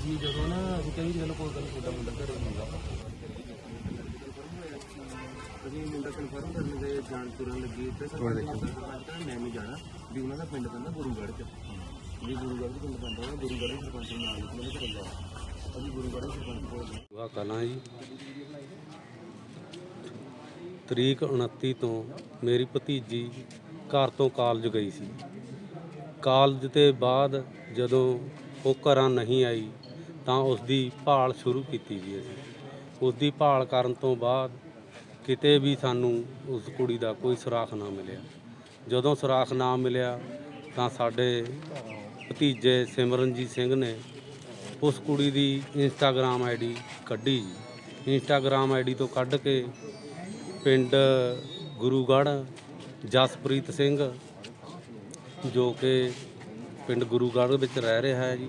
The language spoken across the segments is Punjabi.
ਅਸੀਂ ਜਦੋਂ ਨਾ ਅਸੀਂ ਕਹੀ ਚਲੋ ਕੋਈ ਗੱਲ ਤੁਹਾਡਾ ਮੁੰਡਾ ਘਰੇ ਹੁੰਦਾ ਅਸੀਂ ਮੁੰਡਾ ਕਨਫਰਮ ਕਰਨ ਦੇ ਜਾਣ ਤੁਰਨ ਲੱਗੇ ਤੇ ਸਰਪੰਚ ਕਹਿੰਦਾ ਮੈਂ ਨਹੀਂ ਜਾਣਾ ਵੀ ਉਹਨਾਂ ਦਾ ਪਿੰਡ ਪੈਂਦਾ ਗੁਰੂਗੜ੍ਹ ਚ। ਵੀ ਗੁਰੂਗੜ੍ਹ ਚ ਪਿੰਡ ਪੈਂਦਾ ਗੁਰੂਗੜ੍ਹ ਦੇ ਸਰਪੰਚ ਨੂੰ ਨਾਲ ਨਿਕਲੇ ਘਰੇ ਜਾ ਅਸੀਂ ਗੁਰੂਗੜ੍ਹ ਦੇ ਸਰਪੰਚ ਕੋਲ। ਵਾਹ ਕਲਾਂ ਜੀ। ਤਰੀਕ 29 ਤੋਂ ਮੇਰੀ ਭਤੀਜੀ ਘਰ ਤੋਂ ਕਾਲਜ ਗਈ ਸੀ। ਕਾਲਜ ਤੇ ਬਾਅਦ ਜਦੋਂ ਉਹ ਘਰਾਂ ਨਹੀਂ ਆਈ ਤਾਂ ਉਸ ਦੀ ਭਾਲ ਸ਼ੁਰੂ ਕੀਤੀ ਜੀ ਅਸੀਂ। ਉਸ ਦੀ ਭਾਲ ਕਰਨ ਤੋਂ ਬਾਅਦ ਕਿਤੇ ਵੀ ਸਾਨੂੰ ਉਸ ਕੁੜੀ ਦਾ ਕੋਈ ਸੁਰਾਖ ਨਾ ਮਿਲਿਆ। ਜਦੋਂ ਸੁਰਾਖ ਨਾ ਮਿਲਿਆ, ਤਾਂ ਸਾਡੇ ਭਤੀਜੇ ਸਿਮਰਨਜੀਤ ਸਿੰਘ ਨੇ ਉਸ ਕੁੜੀ ਦੀ ਇੰਸਟਾਗ੍ਰam ਆਈਡੀ ਕੱਢੀ ਜੀ। ਇੰਸਟਾਗ੍ਰam ਆਈਡੀ ਤੋਂ ਕੱਢ ਕੇ ਪਿੰਡ ਗੁਰੂਗੜ੍ਹ ਜਸਪ੍ਰੀਤ ਸਿੰਘ, ਜੋ ਕਿ ਪਿੰਡ ਗੁਰੂਗੜ੍ਹ ਵਿੱਚ ਰਹਿ ਰਿਹਾ ਹੈ ਜੀ।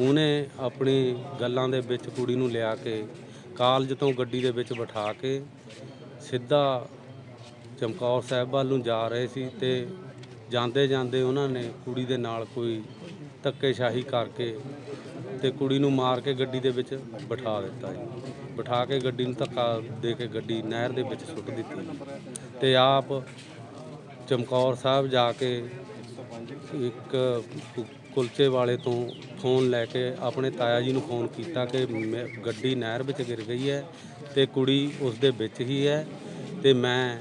ਉਹਨੇ ਆਪਣੀ ਗੱਲਾਂ ਦੇ ਵਿੱਚ ਕੁੜੀ ਨੂੰ ਲਿਆ ਕੇ ਕਾਲਜ ਤੋਂ ਗੱਡੀ ਦੇ ਵਿੱਚ ਬਿਠਾ ਕੇ ਸਿੱਧਾ ਚਮਕੌਰ ਸਾਹਿਬ ਵੱਲ ਨੂੰ ਜਾ ਰਹੇ ਸੀ ਤੇ ਜਾਂਦੇ ਜਾਂਦੇ ਉਹਨਾਂ ਨੇ ਕੁੜੀ ਦੇ ਨਾਲ ਕੋਈ ਧੱਕੇਸ਼ਾਹੀ ਕਰਕੇ ਤੇ ਕੁੜੀ ਨੂੰ ਮਾਰ ਕੇ ਗੱਡੀ ਦੇ ਵਿੱਚ ਬਿਠਾ ਦਿੱਤਾ ਜੀ। ਬਿਠਾ ਕੇ ਗੱਡੀ ਨੂੰ ਧੱਕਾ ਦੇ ਕੇ ਗੱਡੀ ਨਹਿਰ ਦੇ ਵਿੱਚ ਸੁੱਟ ਦਿੱਤੀ ਤੇ ਆਪ ਚਮਕੌਰ ਸਾਹਿਬ ਜਾ ਕੇ ਇੱਕ ਕੁ- ਕੁਲਚੇ ਵਾਲੇ ਤੋਂ ਫੋਨ ਲੈ ਕੇ ਆਪਣੇ ਤਾਇਆ ਜੀ ਨੂੰ ਫੋਨ ਕੀਤਾ ਕਿ ਮੈਂ- ਗੱਡੀ ਨਹਿਰ ਵਿੱਚ ਗਿਰ ਗਈ ਹੈ ਤੇ ਕੁੜੀ ਉਸ ਦੇ ਵਿੱਚ ਹੀ ਹੈ ਤੇ ਮੈਂ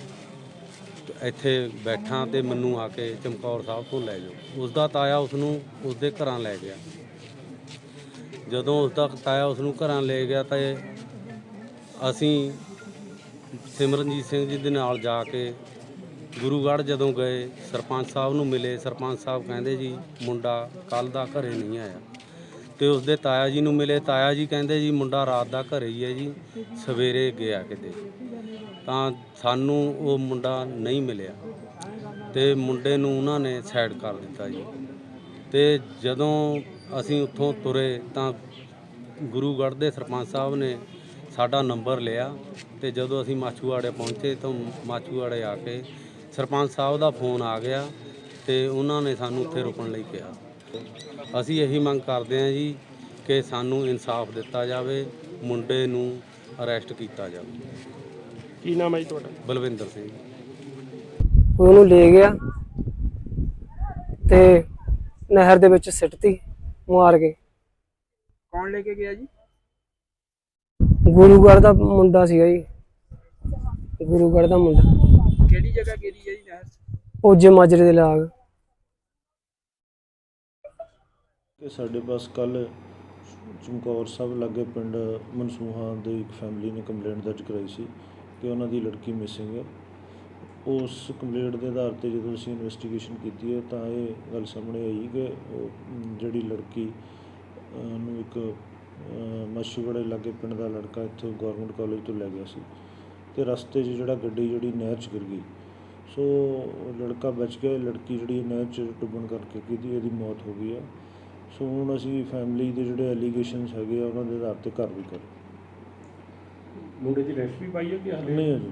ਇੱਥੇ ਬੈਠਾ ਤੇ ਮੈਨੂੰ ਆ ਕੇ ਚਮਕੌਰ ਸਾਹਿਬ ਤੋਂ ਲੈ ਜਾਓ। ਉਸ ਦਾ ਤਾਇਆ ਉਸ ਨੂੰ ਉਸ ਦੇ ਘਰਾਂ ਲੈ ਗਿਆ। ਜਦੋਂ ਉਸ ਦਾ ਤਾਇਆ ਉਸ ਨੂੰ ਘਰਾਂ ਲੈ ਗਿਆ ਤਾਂ ਅਸੀਂ ਸਿਮਰਨਜੀਤ ਸਿੰਘ ਜੀ ਦੇ ਨਾਲ ਜਾ ਕੇ ਗੁਰੂਗੜ੍ਹ ਜਦੋਂ ਗਏ, ਸਰਪੰਚ ਸਾਹਿਬ ਨੂੰ ਮਿਲੇ। ਸਰਪੰਚ ਸਾਹਿਬ ਕਹਿੰਦੇ ਜੀ, ਮੁੰਡਾ ਕੱਲ ਦਾ ਘਰੇ ਨਹੀਂ ਆਇਆ। ਤੇ ਉਸਦੇ ਤਾਇਆ ਜੀ ਨੂੰ ਮਿਲੇ। ਤਾਇਆ ਜੀ ਕਹਿੰਦੇ ਜੀ, ਮੁੰਡਾ ਰਾਤ ਦਾ ਘਰੇ ਹੀ ਹੈ ਜੀ, ਸਵੇਰੇ ਗਿਆ ਕਿਤੇ। ਤਾਂ ਸਾਨੂੰ ਉਹ ਮੁੰਡਾ ਨਹੀਂ ਮਿਲਿਆ। ਤੇ ਮੁੰਡੇ ਨੂੰ ਉਹਨਾਂ ਨੇ ਸਾਈਡ ਕਰ ਦਿੱਤਾ ਜੀ। ਤੇ ਜਦੋਂ ਅਸੀਂ ਉੱਥੋਂ ਤੁਰੇ ਤਾਂ ਗੁਰੂਗੜ੍ਹ ਦੇ ਸਰਪੰਚ ਸਾਹਿਬ ਨੇ ਸਾਡਾ ਨੰਬਰ ਲਿਆ। ਤੇ ਜਦੋਂ ਅਸੀਂ ਮਾਛੂਆੜੇ ਪਹੁੰਚੇ ਤਾਂ ਮਾਛੂਆੜੇ ਆ ਕੇ ਸਰਪੰਚ ਸਾਹਿਬ ਦਾ ਫੋਨ ਆ ਗਿਆ ਤੇ ਉਹਨਾਂ ਨੇ ਸਾਨੂੰ ਉੱਥੇ ਰੁਕਣ ਲਈ ਕਿਹਾ। ਅਸੀਂ ਇਹੀ ਮੰਗ ਕਰਦੇ ਹਾਂ ਜੀ ਕਿ ਸਾਨੂੰ ਇਨਸਾਫ ਦਿੱਤਾ ਜਾਵੇ ਮੁੰਡੇ ਨੂੰ ਅਰੈਸਟ ਕੀਤਾ ਜਾਵੇ। ਕੀ ਨਾਮ ਹੈ ਜੀ ਤੁਹਾਡਾ? ਬਲਵਿੰਦਰ ਸਿੰਘ। ਉਹਨੂੰ ਲੈ ਗਿਆ ਤੇ ਨਹਿਰ ਦੇ ਵਿੱਚ ਸਿੱਟਤੀ ਮਾਰ ਕੇ ਕੌਣ ਲੈ ਕੇ ਗਿਆ ਜੀ? ਗੁਰੂਗੜ੍ਹ ਦਾ ਮੁੰਡਾ ਸੀਗਾ ਜੀ। ਗੁਰੂਗੜ੍ਹ ਦਾ ਮੁੰਡਾ। ਕਿਹੜੀ ਜਗ੍ਹਾ ਗੇਰੀ ਹੈ ਜੀ ਨਹਿਰ 'ਚ? ਪੋਜੇ ਮਾਜਰੇ ਦੇ ਲਾਗ। ਕਿ ਸਾਡੇ ਪਾਸ ਕੱਲ ਚਮਕੌਰ ਸਾਹਿਬ ਲਾਗੇ ਪਿੰਡ ਮਨਸੂਹਾ ਦੇ ਇੱਕ ਫੈਮਿਲੀ ਨੇ ਕੰਪਲੇਂਟ ਦਰਜ ਕਰਾਈ ਸੀ ਕਿ ਉਹਨਾਂ ਦੀ ਲੜਕੀ ਮਿਸਿੰਗ ਹੈ। ਉਸ ਕੰਪਲੇਂਟ ਦੇ ਆਧਾਰ ਤੇ ਜਦੋਂ ਅਸੀਂ ਇਨਵੈਸਟੀਗੇਸ਼ਨ ਕੀਤੀ ਹੈ ਤਾਂ ਇਹ ਗੱਲ ਸਾਹਮਣੇ ਆਈ ਕਿ ਉਹ ਜਿਹੜੀ ਲੜਕੀ ਨੂੰ ਇੱਕ ਮਸ਼ੂਗੜੇ ਲਾਗੇ ਪਿੰਡ ਦਾ ਲੜਕਾ ਇੱਥੋਂ ਗਵਰਨਮੈਂਟ ਕਾਲਜ ਤੋਂ ਲੈ ਗਿਆ ਸੀ। ਤੇ ਰਸਤੇ 'ਚ ਜਿਹੜਾ ਗੱਡੀ ਜਿਹੜੀ ਨਹਿਰ 'ਚ ਗਿਰ ਗਈ। ਸੋ ਲੜਕਾ ਬਚ ਗਿਆ ਲੜਕੀ ਜਿਹੜੀ ਨਹਿਰ 'ਚ ਡੁੱਬਣ ਕਰਕੇ ਕਿਹਦੀ ਇਹਦੀ ਮੌਤ ਹੋ ਗਈ ਹੈ ਸੋ ਹੁਣ ਅਸੀਂ ਫੈਮਿਲੀ ਦੇ ਜਿਹੜੇ ਐਲੀਗੇਸ਼ਨਸ ਹੈਗੇ ਆ ਉਹਨਾਂ ਦੇ ਆਧਾਰ ਤੇ ਕਾਰਵਾਈ ਕਰ ਮੁੰਡੇ ਦੀ ਰੈਸਟ ਵੀ ਪਾਈ ਹੈ ਕਿ ਹਾਲੇ? ਨਹੀਂ ਹੈ ਜੀ